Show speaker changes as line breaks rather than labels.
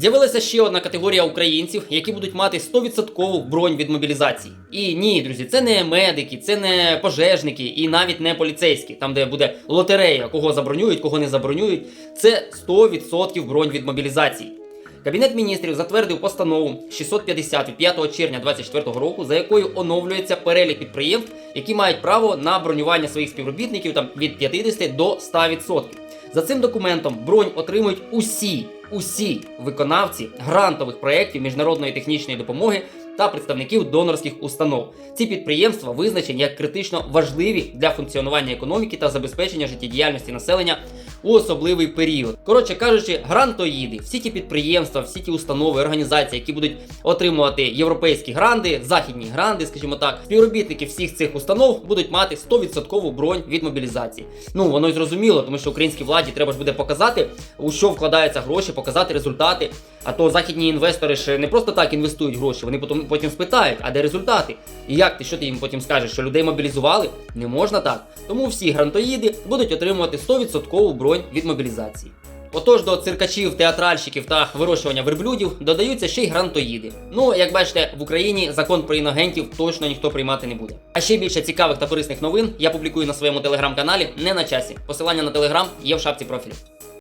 З'явилася ще одна категорія українців, які будуть мати 100% бронь від мобілізації. І ні, друзі, це не медики, це не пожежники і навіть не поліцейські, там де буде лотерея, кого забронюють, кого не забронюють. Це 100% бронь від мобілізації. Кабінет міністрів затвердив постанову 650 від 5 червня 2024 року, за якою оновлюється перелік підприємств, які мають право на бронювання своїх співробітників там від 50 до 100%. За цим документом бронь отримують усі, усі виконавці грантових проєктів міжнародної технічної допомоги та представників донорських установ. Ці підприємства визначені як критично важливі для функціонування економіки та забезпечення життєдіяльності населення у особливий період. Коротше кажучи, грантоїди, всі ті підприємства, всі ті установи, організації, які будуть отримувати європейські гранди, західні гранди, скажімо так, співробітники всіх цих установ будуть мати 100% бронь від мобілізації. Ну воно й зрозуміло, тому що українській владі треба ж буде показати, у що вкладаються гроші, показати результати. А то західні інвестори ж не просто так інвестують гроші, вони потім, потім спитають, а де результати? І як ти, що ти їм потім скажеш, що людей мобілізували? Не можна так. Тому всі грантоїди будуть отримувати 100% бронь від мобілізації. Отож до циркачів, театральщиків та вирощування верблюдів додаються ще й грантоїди. Ну, як бачите, в Україні закон про інагентів точно ніхто приймати не буде. А ще більше цікавих та корисних новин я публікую на своєму телеграм-каналі не на часі. Посилання на телеграм є в шапці профілю.